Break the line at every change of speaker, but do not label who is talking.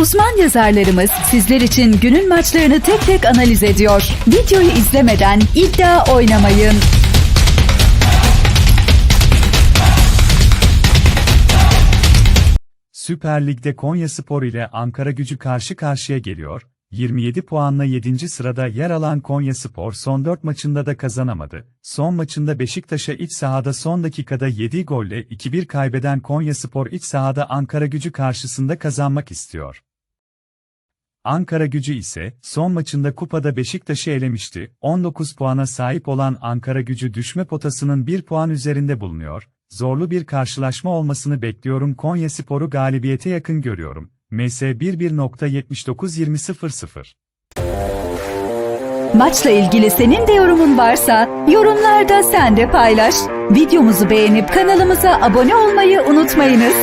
Uzman yazarlarımız sizler için günün maçlarını tek tek analiz ediyor. Videoyu izlemeden iddia oynamayın.
Süper Lig'de Konyaspor ile Ankara Gücü karşı karşıya geliyor. 27 puanla 7. sırada yer alan Konyaspor son 4 maçında da kazanamadı. Son maçında Beşiktaş'a iç sahada son dakikada 7 golle 2-1 kaybeden Konyaspor iç sahada Ankara Gücü karşısında kazanmak istiyor. Ankara Gücü ise son maçında kupada Beşiktaş'ı elemişti. 19 puana sahip olan Ankara Gücü düşme potasının 1 puan üzerinde bulunuyor. Zorlu bir karşılaşma olmasını bekliyorum. Konyaspor'u galibiyete yakın görüyorum. MS 11.702000
Maçla ilgili senin de yorumun varsa yorumlarda sen de paylaş. Videomuzu beğenip kanalımıza abone olmayı unutmayınız.